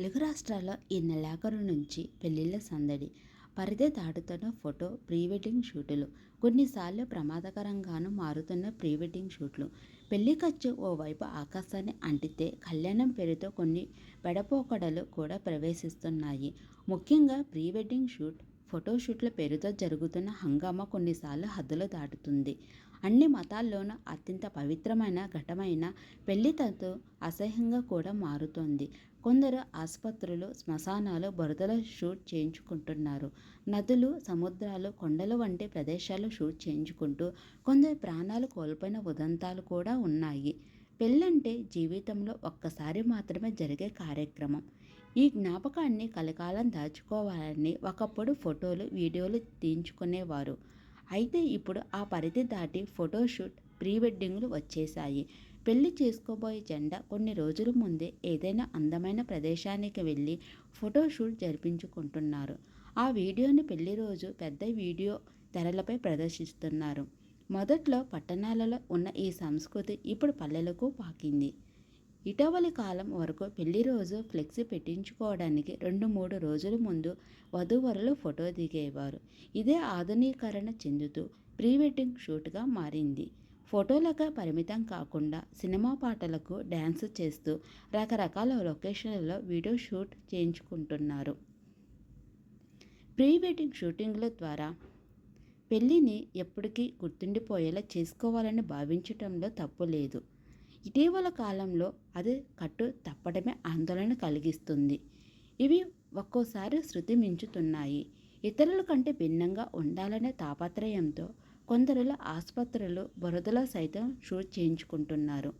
తెలుగు రాష్ట్రాల్లో ఈ నెలాఖరు నుంచి పెళ్ళిళ్ళ సందడి పరిధి దాటుతున్న ఫోటో ప్రీ వెడ్డింగ్ షూటులు. కొన్నిసార్లు ప్రమాదకరంగానూ మారుతున్న ప్రీ వెడ్డింగ్ షూట్లు. పెళ్ళి ఖర్చు ఓవైపు ఆకాశాన్ని అంటితే కళ్యాణం పేరుతో కొన్ని పెడపోకడలు కూడా ప్రవేశిస్తున్నాయి. ముఖ్యంగా ప్రీ వెడ్డింగ్ షూట్ ఫోటోషూట్ల పేరుతో జరుగుతున్న హంగామా కొన్నిసార్లు హద్దులు దాటుతుంది. అన్ని మతాల్లోనూ అత్యంత పవిత్రమైన ఘటమైన పెళ్ళి తంతు అసహ్యంగా కూడా మారుతోంది. కొందరు ఆసుపత్రులు శ్మశానాలు బురదలో షూట్ చేయించుకుంటున్నారు. నదులు సముద్రాలు కొండలు వంటి ప్రదేశాలు షూట్ చేయించుకుంటూ కొందరు ప్రాణాలు కోల్పోయిన ఉదంతాలు కూడా ఉన్నాయి. పెళ్ళంటే జీవితంలో ఒక్కసారి మాత్రమే జరిగే కార్యక్రమం. ఈ జ్ఞాపకాన్ని కలకాలం దాచుకోవాలని ఒకప్పుడు ఫోటోలు వీడియోలు తీయించుకునేవారు. అయితే ఇప్పుడు ఆ పరిధి దాటి ఫోటోషూట్ ప్రీ వెడ్డింగ్లు వచ్చేశాయి. పెళ్ళి చేసుకోబోయే జెండా కొన్ని రోజుల ముందే ఏదైనా అందమైన ప్రదేశానికి వెళ్ళి ఫోటోషూట్ జరిపించుకుంటున్నారు. ఆ వీడియోని పెళ్ళి రోజు పెద్ద వీడియో తెరలపై ప్రదర్శిస్తున్నారు. మొదట్లో పట్టణాలలో ఉన్న ఈ సంస్కృతి ఇప్పుడు పల్లెలకు పాకింది. ఇటీవలి కాలం వరకు పెళ్ళి రోజు ఫ్లెక్సీ పెట్టించుకోవడానికి రెండు మూడు రోజుల ముందు వధూవరులు ఫోటో దిగేవారు. ఇదే ఆధునీకరణ చెందుతూ ప్రీ వెడ్డింగ్ షూట్గా మారింది. ఫోటోలకు పరిమితం కాకుండా సినిమా పాటలకు డ్యాన్స్ చేస్తూ రకరకాల లొకేషన్లలో వీడియో షూట్ చేయించుకుంటున్నారు. ప్రీ వెడ్డింగ్ షూటింగ్ల ద్వారా పెళ్ళిని ఎప్పటికీ గుర్తుండిపోయేలా చేసుకోవాలని భావించటంలో తప్పు లేదు. ఇటీవల కాలంలో అది కట్టు తప్పడమే ఆందోళన కలిగిస్తుంది. ఇవి ఒక్కోసారి శృతి మించుతున్నాయి. ఇతరుల కంటే భిన్నంగా ఉండాలనే తాపత్రయంతో కొందరుల ఆసుపత్రులు బురదలో సైతం షూట్ చేయించుకుంటున్నారు.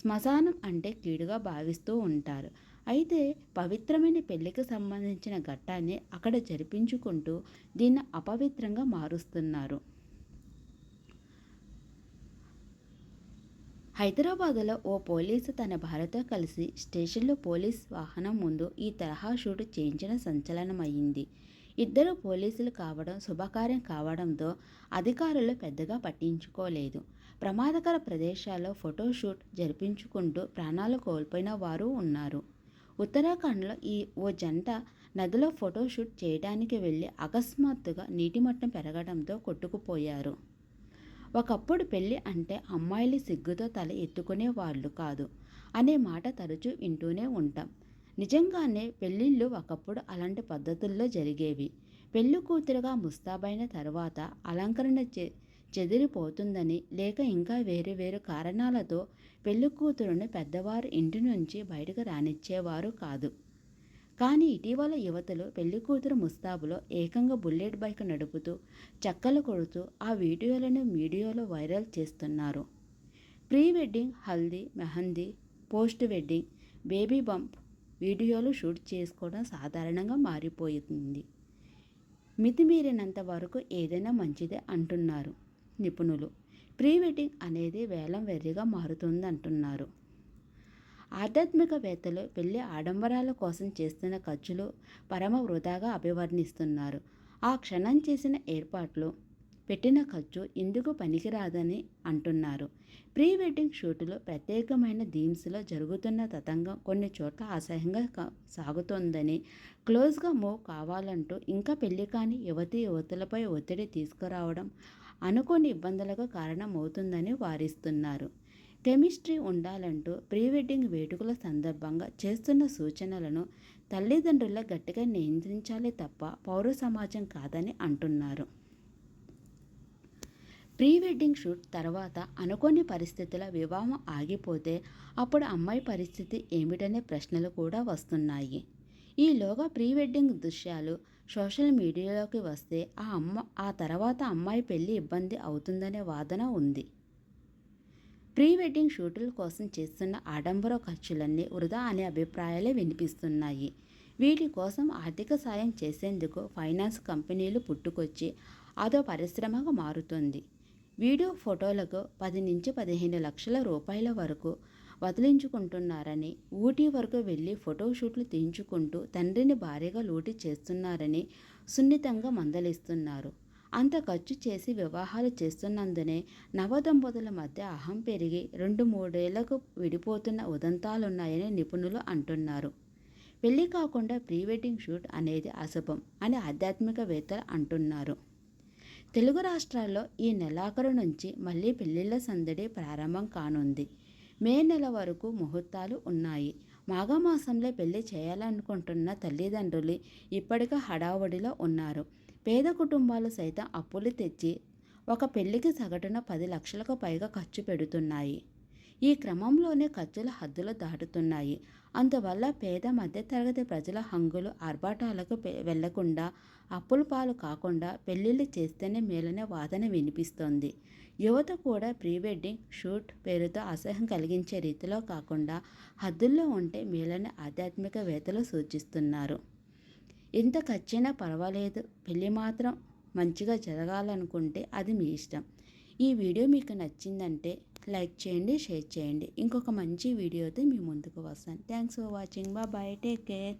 శ్మశానం అంటే కీడుగా భావిస్తూ ఉంటారు. అయితే పవిత్రమైన పెళ్ళికి సంబంధించిన ఘట్టాన్ని అక్కడ జరిపించుకుంటూ దీన్ని అపవిత్రంగా మారుస్తున్నారు. హైదరాబాద్లో ఓ పోలీసు తన భార్యతో కలిసి స్టేషన్లో పోలీస్ వాహనం ముందు ఈ తరహా షూట్ చేయించిన సంచలనమైంది ఇద్దరు పోలీసులు కావడం శుభకార్యం కావడంతో అధికారులు పెద్దగా పట్టించుకోలేదు. ప్రమాదకర ప్రదేశాల్లో ఫోటోషూట్ జరిపించుకుంటూ ప్రాణాలు కోల్పోయిన వారు ఉన్నారు. ఉత్తరాఖండ్లో ఈ ఓ జంట నదిలో ఫోటోషూట్ చేయడానికి వెళ్ళి అకస్మాత్తుగా నీటి మట్టం పెరగడంతో కొట్టుకుపోయారు. ఒకప్పుడు పెళ్ళి అంటే అమ్మాయిలు సిగ్గుతో తల ఎత్తుకునే వాళ్ళు కాదు అనే మాట తరచూ వింటూనే ఉంటాం. నిజంగానే పెళ్ళిళ్ళు ఒకప్పుడు అలాంటి పద్ధతుల్లో జరిగేవి. పెళ్ళి కూతురుగా ముస్తాబైన తర్వాత అలంకరణ చె చెదిరిపోతుందని లేక ఇంకా వేరు వేరు కారణాలతో పెళ్ళి కూతురును పెద్దవారు ఇంటి నుంచి బయటకు రానిచ్చేవారు కాదు. కానీ ఇటీవల యువతలు పెళ్ళి కూతురు ముస్తాబులో ఏకంగా బుల్లెట్ బైక్ నడుపుతూ చక్కలు కొడుతూ ఆ వీడియోలను మీడియాలో వైరల్ చేస్తున్నారు. Pre wedding haldi mehndi post wedding baby bump వీడియోలు షూట్ చేసుకోవడం సాధారణంగా మారిపోయింది. మితిమీరినంత వరకు ఏదైనా మంచిదే అంటున్నారు నిపుణులు. ప్రీ వెడ్డింగ్ అనేది వేలం వెర్రిగా మారుతుంది అంటున్నారు ఆధ్యాత్మికవేత్తలు పెళ్ళి ఆడంబరాల కోసం చేస్తున్న ఖర్చులు పరమ వృధాగా అభివర్ణిస్తున్నారు. ఆ క్షణం చేసిన ఏర్పాట్లు పెట్టిన ఖర్చు ఎందుకు పనికిరాదని అంటున్నారు. ప్రీ వెడ్డింగ్ షూటులో ప్రత్యేకమైన థీమ్స్లో జరుగుతున్న తతంగం కొన్ని చోట్ల అసహ్యంగా సాగుతోందని క్లోజ్గా మూవ్ కావాలంటూ ఇంకా పెళ్ళి కాని యువతి యువతులపై ఒత్తిడి తీసుకురావడం అనుకోని ఇబ్బందులకు కారణమవుతుందని వారిస్తున్నారు. కెమిస్ట్రీ ఉండాలంటూ ప్రీ వెడ్డింగ్ వేడుకల సందర్భంగా చేస్తున్న సూచనలను తల్లిదండ్రుల గట్టిగా నియంత్రించాలి తప్ప పౌర సమాజం కాదని అంటున్నారు. ప్రీ వెడ్డింగ్ షూట్ తర్వాత అనుకోని పరిస్థితుల వివాహం ఆగిపోతే అప్పుడు అమ్మాయి పరిస్థితి ఏమిటనే ప్రశ్నలు కూడా వస్తున్నాయి. ఈలోగా ప్రీ వెడ్డింగ్ దృశ్యాలు సోషల్ మీడియాలోకి వస్తే ఆ అమ్మ ఆ తర్వాత అమ్మాయి పెళ్ళి ఇబ్బంది అవుతుందనే వాదన ఉంది. ప్రీ వెడ్డింగ్ షూటుల కోసం చేస్తున్న ఆడంబర ఖర్చులన్నీ వృధా అనే అభిప్రాయాలే వినిపిస్తున్నాయి. వీటి కోసం ఆర్థిక సాయం చేసేందుకు ఫైనాన్స్ కంపెనీలు పుట్టుకొచ్చి అదో పరిశ్రమగా మారుతుంది. వీడియో ఫోటోలకు పది నుంచి పదిహేను లక్షల రూపాయల వరకు వదిలించుకుంటున్నారని ఊటీ వరకు వెళ్ళి ఫోటోషూట్లు తీయించుకుంటూ తండ్రిని భారీగా లూటి చేస్తున్నారని సున్నితంగా మందలిస్తున్నారు. అంత ఖర్చు చేసి వివాహాలు చేస్తున్నందునే నవదంపతుల మధ్య అహం పెరిగి రెండు మూడేళ్ళకు విడిపోతున్న ఉదంతాలున్నాయని నిపుణులు అంటున్నారు. పెళ్ళి కాకుండా ప్రీ వెడ్డింగ్ షూట్ అనేది అశుభం అని ఆధ్యాత్మికవేత్తలు అంటున్నారు. తెలుగు రాష్ట్రాల్లో ఈ నెలాఖరు నుంచి మళ్ళీ పెళ్ళిళ్ళ సందడి ప్రారంభం కానుంది. మే నెల వరకు ముహూర్తాలు ఉన్నాయి. మాఘమాసంలో పెళ్ళి చేయాలనుకుంటున్న తల్లిదండ్రులు ఇప్పటికే హడావుడిలో ఉన్నారు. పేద కుటుంబాలు సైతం అప్పులు తెచ్చి ఒక పెళ్ళికి సగటున పది లక్షలకు పైగా ఖర్చు పెడుతున్నాయి. ఈ క్రమంలోనే ఖర్చుల హద్దులు దాటుతున్నాయి. అందువల్ల పేద మధ్యతరగతి ప్రజల హంగులు ఆర్భాటాలకు వెళ్ళకుండా అప్పుల పాలు కాకుండా పెళ్ళిళ్ళు చేస్తేనే మేలనే వాదన వినిపిస్తోంది. యువత కూడా ప్రీ వెడ్డింగ్ షూట్ పేరుతో అసహ్యం కలిగించే రీతిలో కాకుండా హద్దుల్లో ఉంటే మేలని ఆధ్యాత్మికవేత్తలు సూచిస్తున్నారు. ఎంత ఖర్చైనా పర్వాలేదు. పెళ్ళి మాత్రం మంచిగా జరగాలనుకుంటే అది మీ ఇష్టం. ఈ వీడియో మీకు నచ్చిందంటే లైక్ చేయండి షేర్ చేయండి. ఇంకొక మంచి వీడియోతో మీ ముందుకు వస్తాను. Thanks for watching. Bye take care.